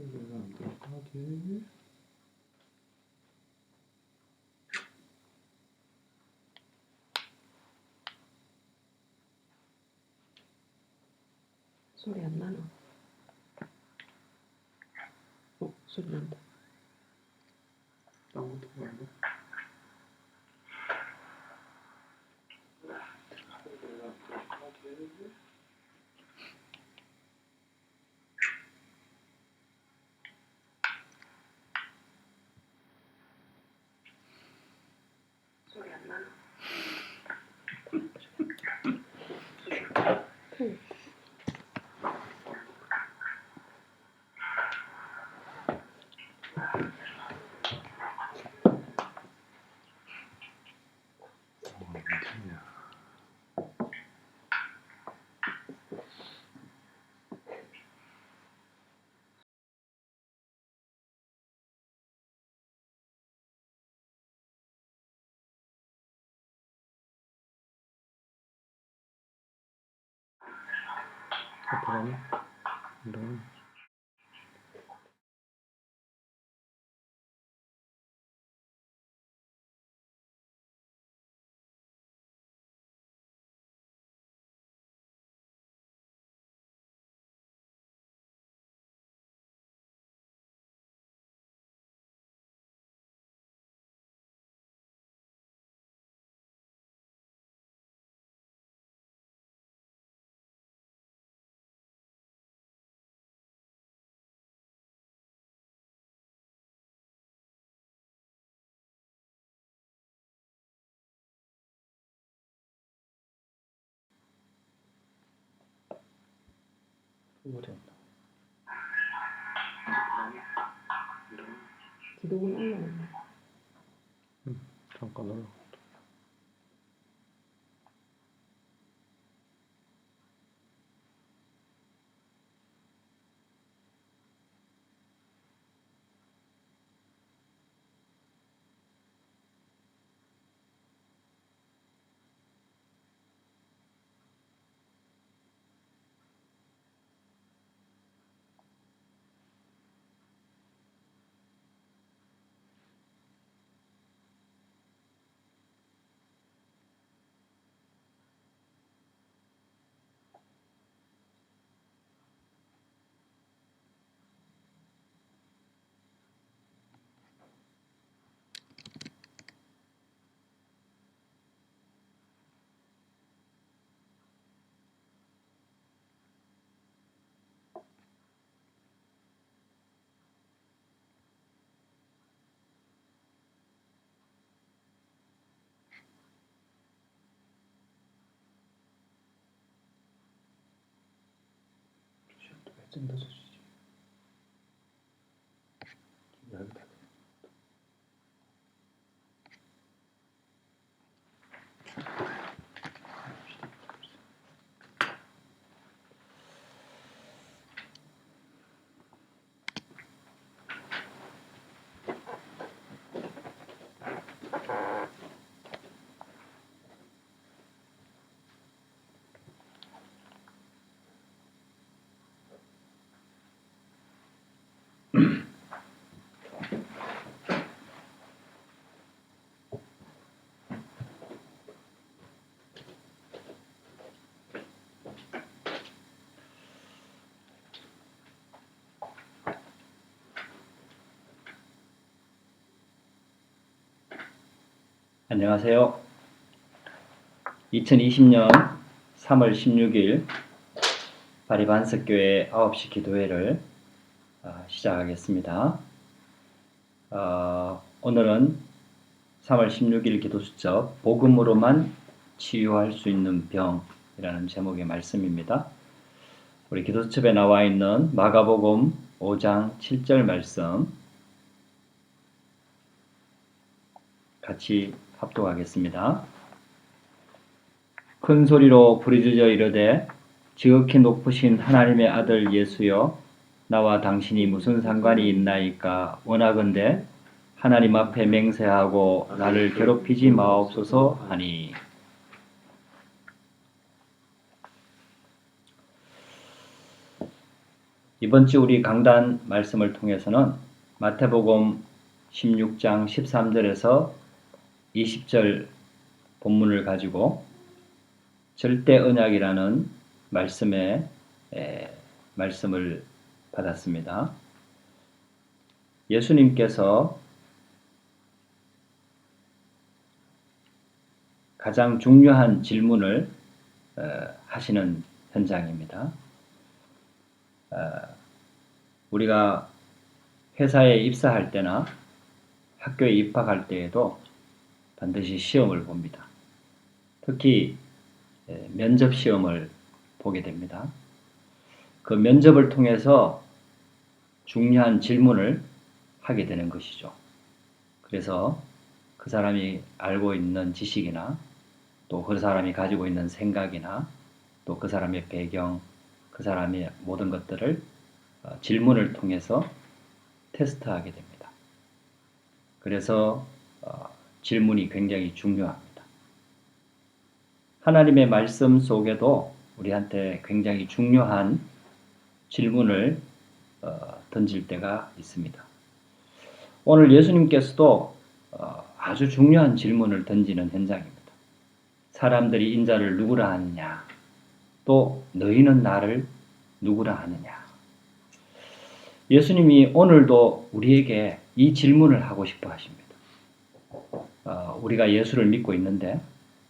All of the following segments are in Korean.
소리가 안 들어가게. 소리 안 나나? 어, 소리 난다. 딴 것도 말고. 들어가게. 앞에 이런 소리 기록은 올라오네. 잠깐 올라. 真的是 안녕하세요. 2020년 3월 16일 바리반석교회 9시 기도회를 아, 시작하겠습니다. 아, 오늘은 3월 16일 기도 수첩 복음으로만 치유할 수 있는 병이라는 제목의 말씀입니다. 우리 기도 수첩에 나와 있는 마가복음 5장 7절 말씀 같이 합독하겠습니다. 큰 소리로 부르짖어 이르되 지극히 높으신 하나님의 아들 예수여 나와 당신이 무슨 상관이 있나이까 원하건대 하나님 앞에 맹세하고 나를 괴롭히지 마옵소서 하니 이번 주 우리 강단 말씀을 통해서는 마태복음 16장 13절에서 20절 본문을 가지고 절대 언약이라는 말씀에 에, 말씀을 받았습니다. 예수님께서 가장 중요한 질문을 어, 하시는 현장입니다. 어, 우리가 회사에 입사할 때나 학교에 입학할 때에도 반드시 시험을 봅니다. 특히 에, 면접 시험을 보게 됩니다. 그 면접을 통해서 중요한 질문을 하게 되는 것이죠. 그래서 그 사람이 알고 있는 지식이나 또 그 사람이 가지고 있는 생각이나 또 그 사람의 배경, 그 사람의 모든 것들을 어, 질문을 통해서 테스트하게 됩니다. 그래서 어, 질문이 굉장히 중요합니다. 하나님의 말씀 속에도 우리한테 굉장히 중요한 질문을 어, 던질 때가 있습니다. 오늘 예수님께서도 어, 아주 중요한 질문을 던지는 현장입니다. 사람들이 인자를 누구라 하느냐? 또 너희는 나를 누구라 하느냐? 예수님이 오늘도 우리에게 이 질문을 하고 싶어 하십니다. 어, 우리가 예수를 믿고 있는데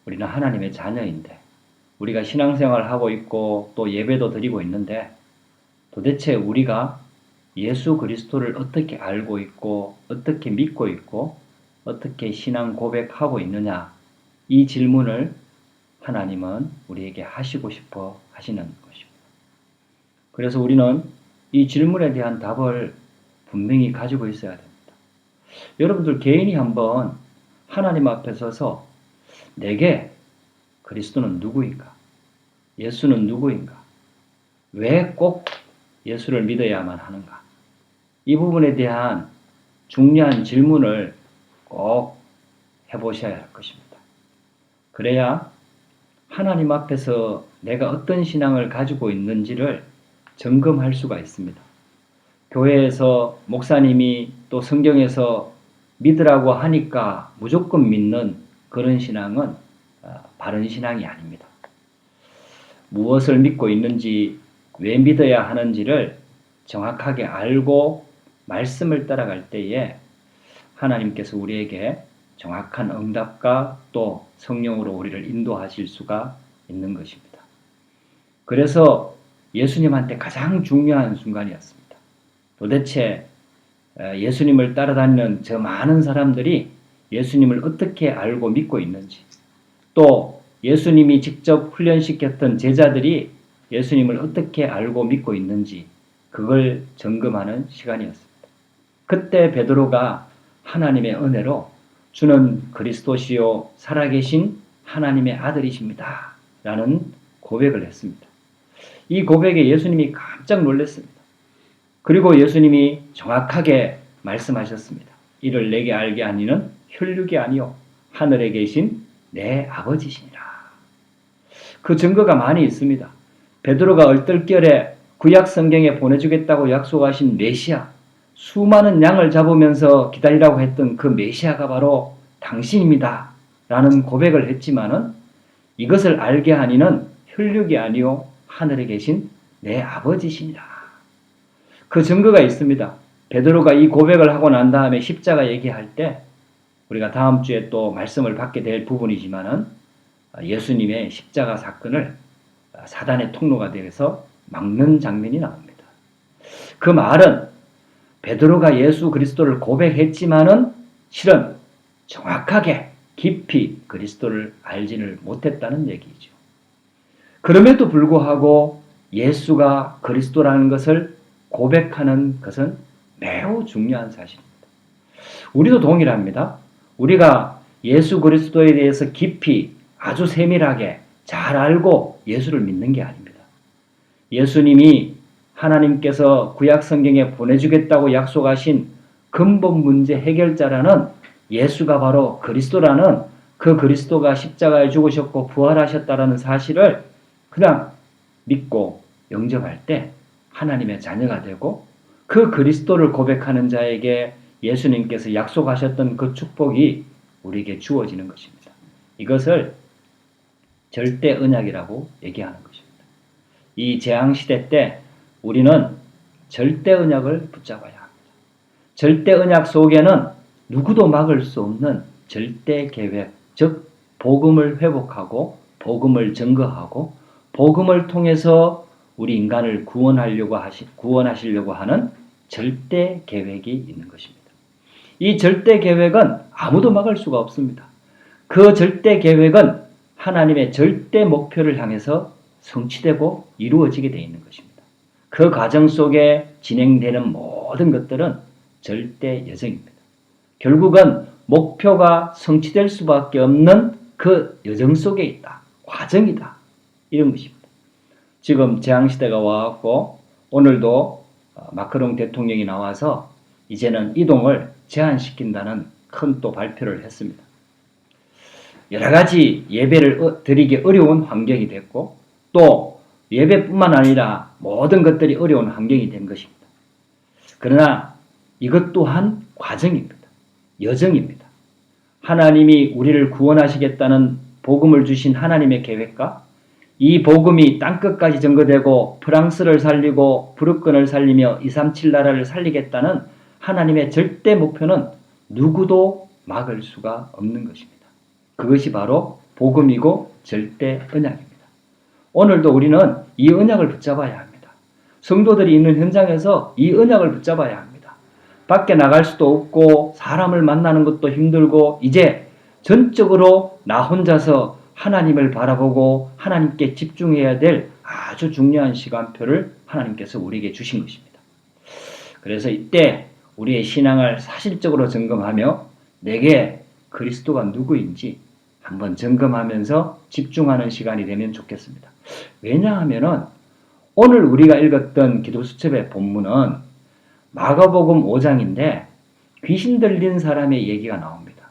우리는 하나님의 자녀인데 우리가 신앙생활을 하고 있고 또 예배도 드리고 있는데 도대체 우리가 예수 그리스도를 어떻게 알고 있고 어떻게 믿고 있고 어떻게 신앙 고백하고 있느냐 이 질문을 하나님은 우리에게 하시고 싶어 하시는 것입니다. 그래서 우리는 이 질문에 대한 답을 분명히 가지고 있어야 됩니다. 여러분들 개인이 한번 하나님 앞에 서서 내게 그리스도는 누구인가? 예수는 누구인가? 왜 꼭 예수를 믿어야만 하는가? 이 부분에 대한 중요한 질문을 꼭 해보셔야 할 것입니다. 그래야 하나님 앞에서 내가 어떤 신앙을 가지고 있는지를 점검할 수가 있습니다. 교회에서 목사님이 또 성경에서 믿으라고 하니까 무조건 믿는 그런 신앙은 아, 바른 신앙이 아닙니다. 무엇을 믿고 있는지, 왜 믿어야 하는지를 정확하게 알고 말씀을 따라갈 때에 하나님께서 우리에게 정확한 응답과 또 성령으로 우리를 인도하실 수가 있는 것입니다. 그래서 예수님한테 가장 중요한 순간이었습니다. 도대체 예수님을 따라다니는 저 많은 사람들이 예수님을 어떻게 알고 믿고 있는지, 또 예수님이 직접 훈련시켰던 제자들이 예수님을 어떻게 알고 믿고 있는지, 그걸 점검하는 시간이었습니다. 그때 베드로가 하나님의 은혜로 주는 그리스도시요 살아계신 하나님의 아들이십니다. 라는 고백을 했습니다. 이 고백에 예수님이 깜짝 놀랐습니다. 그리고 예수님이 정확하게 말씀하셨습니다. 이를 내게 알게 하니는 혈육이 아니요 하늘에 계신 내 아버지시니라. 그 증거가 많이 있습니다. 베드로가 얼떨결에 구약 성경에 보내주겠다고 약속하신 메시아, 수많은 양을 잡으면서 기다리라고 했던 그 메시아가 바로 당신입니다. 라는 고백을 했지만은 이것을 알게 하니는 혈육이 아니요 하늘에 계신 내 아버지시니라. 그 증거가 있습니다. 베드로가 이 고백을 하고 난 다음에 십자가 얘기할 때 우리가 다음 주에 또 말씀을 받게 될 부분이지만은 예수님의 십자가 사건을 사단의 통로가 되어서 막는 장면이 나옵니다. 그 말은 베드로가 예수 그리스도를 고백했지만은 실은 정확하게 깊이 그리스도를 알지를 못했다는 얘기죠. 그럼에도 불구하고 예수가 그리스도라는 것을 고백하는 것은 매우 중요한 사실입니다. 우리도 동일합니다. 우리가 예수 그리스도에 대해서 깊이 아주 세밀하게 잘 알고 예수를 믿는 게 아닙니다. 예수님이 하나님께서 구약 성경에 보내주겠다고 약속하신 근본 문제 해결자라는 예수가 바로 그리스도라는 그 그리스도가 십자가에 죽으셨고 부활하셨다라는 사실을 그냥 믿고 영접할 때 하나님의 자녀가 되고 그 그리스도를 고백하는 자에게 예수님께서 약속하셨던 그 축복이 우리에게 주어지는 것입니다. 이것을 절대 언약이라고 얘기하는 것입니다. 이 재앙 시대 때 우리는 절대 언약을 붙잡아야 합니다. 절대 언약 속에는 누구도 막을 수 없는 절대 계획, 즉 복음을 회복하고 복음을 증거하고 복음을 통해서 우리 인간을 구원하려고 하시 구원하시려고 하는 절대 계획이 있는 것입니다. 이 절대 계획은 아무도 막을 수가 없습니다. 그 절대 계획은 하나님의 절대 목표를 향해서 성취되고 이루어지게 되어 있는 것입니다. 그 과정 속에 진행되는 모든 것들은 절대 여정입니다. 결국은 목표가 성취될 수밖에 없는 그 여정 속에 있다. 과정이다. 이런 것입니다. 지금 재앙시대가 와갖고 오늘도 어, 마크롱 대통령이 나와서 이제는 이동을 제한시킨다는 큰 또 발표를 했습니다. 여러 가지 예배를 어- 드리기 어려운 환경이 됐고 또 예배뿐만 아니라 모든 것들이 어려운 환경이 된 것입니다. 그러나 이것 또한 과정입니다. 여정입니다. 하나님이 우리를 구원하시겠다는 복음을 주신 하나님의 계획과 이 복음이 땅끝까지 전거되고 프랑스를 살리고 브루큰을 살리며 237 나라를 살리겠다는 하나님의 절대 목표는 누구도 막을 수가 없는 것입니다. 그것이 바로 복음이고 절대 언약입니다. 오늘도 우리는 이 언약을 붙잡아야 합니다. 성도들이 있는 현장에서 이 언약을 붙잡아야 합니다. 밖에 나갈 수도 없고 사람을 만나는 것도 힘들고 이제 전적으로 나 혼자서 하나님을 바라보고 하나님께 집중해야 될 아주 중요한 시간표를 하나님께서 우리에게 주신 것입니다. 그래서 이때 우리의 신앙을 사실적으로 점검하며 내게 그리스도가 누구인지 한번 점검하면서 집중하는 시간이 되면 좋겠습니다. 왜냐하면은 오늘 우리가 읽었던 기도 수첩의 본문은 마가복음 5장인데 귀신 들린 사람의 얘기가 나옵니다.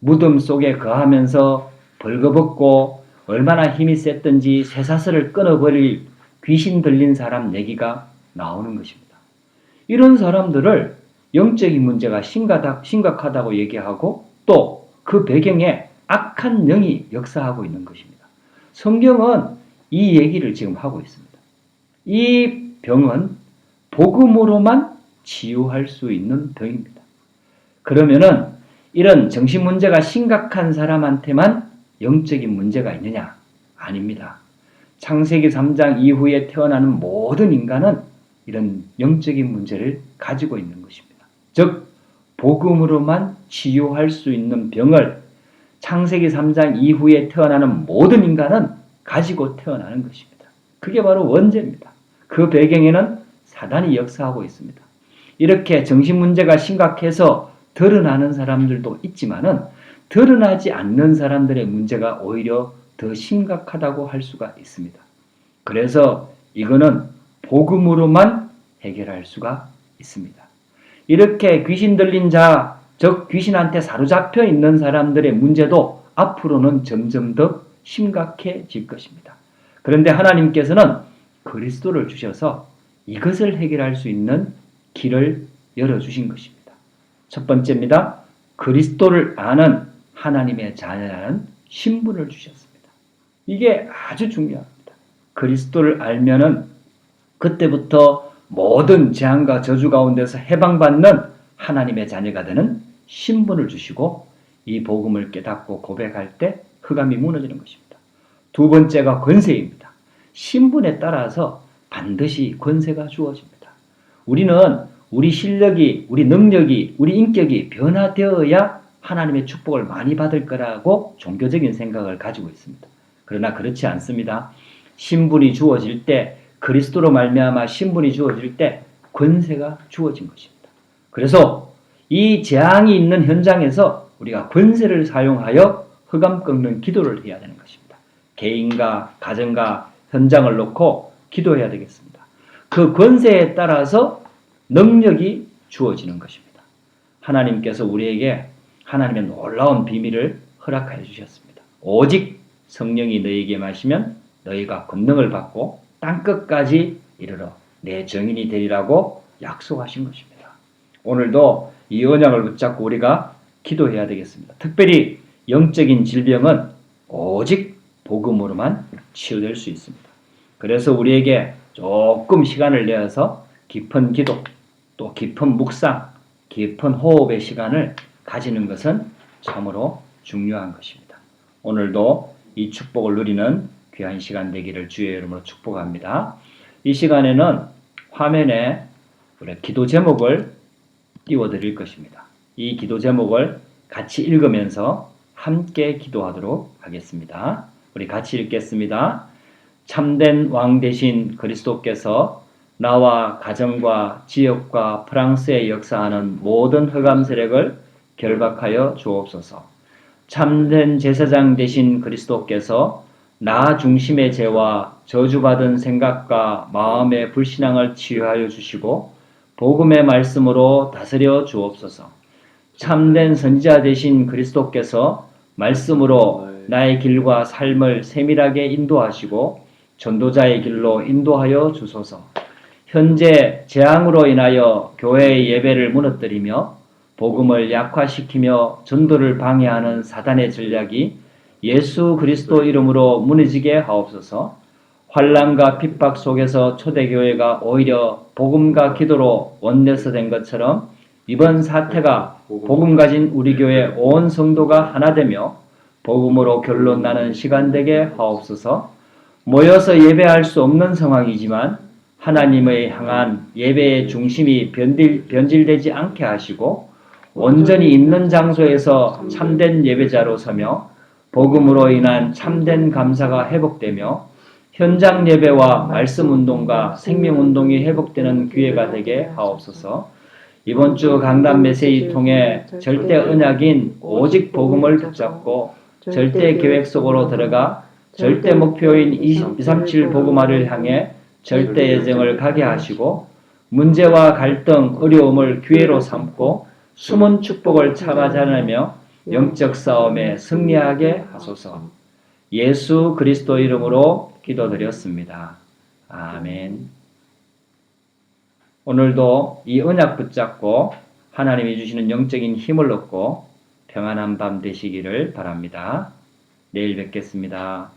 무덤 속에 거하면서 벌거벗고 얼마나 힘이 셌던지 쇠사슬을 끊어버릴 귀신 들린 사람 얘기가 나오는 것입니다. 이런 사람들을 영적인 문제가 심각하- 심각하다고 얘기하고 또 그 배경에 악한 영이 역사하고 있는 것입니다. 성경은 이 얘기를 지금 하고 있습니다. 이 병은 복음으로만 치유할 수 있는 병입니다. 그러면은 이런 정신 문제가 심각한 사람한테만 영적인 문제가 있느냐? 아닙니다. 창세기 3장 이후에 태어나는 모든 인간은 이런 영적인 문제를 가지고 있는 것입니다. 즉, 복음으로만 치유할 수 있는 병을 창세기 3장 이후에 태어나는 모든 인간은 가지고 태어나는 것입니다. 그게 바로 원죄입니다. 그 배경에는 사단이 역사하고 있습니다. 이렇게 정신 문제가 심각해서 드러나는 사람들도 있지만은 드러나지 않는 사람들의 문제가 오히려 더 심각하다고 할 수가 있습니다. 그래서 이거는 복음으로만 해결할 수가 있습니다. 이렇게 귀신 들린 자, 즉 귀신한테 사로잡혀 있는 사람들의 문제도 앞으로는 점점 더 심각해질 것입니다. 그런데 하나님께서는 그리스도를 주셔서 이것을 해결할 수 있는 길을 열어주신 것입니다. 첫 번째입니다. 그리스도를 아는 하나님의 자녀라는 신분을 주셨습니다. 이게 아주 중요합니다. 그리스도를 알면은 그때부터 모든 재앙과 저주 가운데서 해방받는 하나님의 자녀가 되는 신분을 주시고 이 복음을 깨닫고 고백할 때 흑암이 무너지는 것입니다. 두 번째가 권세입니다. 신분에 따라서 반드시 권세가 주어집니다. 우리는 우리 실력이, 우리 능력이, 우리 인격이 변화되어야 하나님의 축복을 많이 받을 거라고 종교적인 생각을 가지고 있습니다. 그러나 그렇지 않습니다. 신분이 주어질 때 그리스도로 말미암아 신분이 주어질 때 권세가 주어진 것입니다. 그래서 이 재앙이 있는 현장에서 우리가 권세를 사용하여 흑암 꺾는 기도를 해야 되는 것입니다. 개인과 가정과 현장을 놓고 기도해야 되겠습니다. 그 권세에 따라서 능력이 주어지는 것입니다. 하나님께서 우리에게 하나님의 놀라운 비밀을 허락하여 주셨습니다. 오직 성령이 너희에게 마시면 너희가 권능을 받고 땅 끝까지 이르러 내 정인이 되리라고 약속하신 것입니다. 오늘도 이 언약을 붙잡고 우리가 기도해야 되겠습니다. 특별히 영적인 질병은 오직 복음으로만 치유될 수 있습니다. 그래서 우리에게 조금 시간을 내어서 깊은 기도, 또 깊은 묵상, 깊은 호흡의 시간을 가지는 것은 참으로 중요한 것입니다. 오늘도 이 축복을 누리는 귀한 시간 되기를 주의 이름으로 축복합니다. 이 시간에는 화면에 우리 기도 제목을 띄워드릴 것입니다. 이 기도 제목을 같이 읽으면서 함께 기도하도록 하겠습니다. 우리 같이 읽겠습니다. 참된 왕 대신 그리스도께서 나와 가정과 지역과 프랑스에 역사하는 모든 흑암 세력을 결박하여 주옵소서. 참된 제사장 되신 그리스도께서 나 중심의 죄와 저주받은 생각과 마음의 불신앙을 치유하여 주시고 복음의 말씀으로 다스려 주옵소서. 참된 선지자 되신 그리스도께서 말씀으로 나의 길과 삶을 세밀하게 인도하시고 전도자의 길로 인도하여 주소서. 현재 재앙으로 인하여 교회의 예배를 무너뜨리며 복음을 약화시키며 전도를 방해하는 사단의 전략이 예수 그리스도 이름으로 무너지게 하옵소서. 환란과 핍박 속에서 초대교회가 오히려 복음과 기도로 원내서 된 것처럼 이번 사태가 복음 가진 우리 교회 온 성도가 하나 되며 복음으로 결론 나는 시간 되게 하옵소서. 모여서 예배할 수 없는 상황이지만 하나님의 향한 예배의 중심이 변질, 변질되지 않게 하시고 온전히 있는 장소에서 참된 예배자로 서며 복음으로 인한 참된 감사가 회복되며 현장 예배와 말씀 운동과 생명 운동이 회복되는 기회가 되게 하옵소서. 이번 주 강단 메시지 통해 절대 언약인 오직 복음을 붙잡고 절대 계획 속으로 들어가 절대 목표인 237 복음화를 향해 절대 예정을 가게 하시고 문제와 갈등, 어려움을 기회로 삼고 숨은 축복을 참아자내며 영적 싸움에 승리하게 하소서. 예수 그리스도 이름으로 기도드렸습니다. 아멘. 오늘도 이 언약 붙잡고 하나님이 주시는 영적인 힘을 얻고 평안한 밤 되시기를 바랍니다. 내일 뵙겠습니다.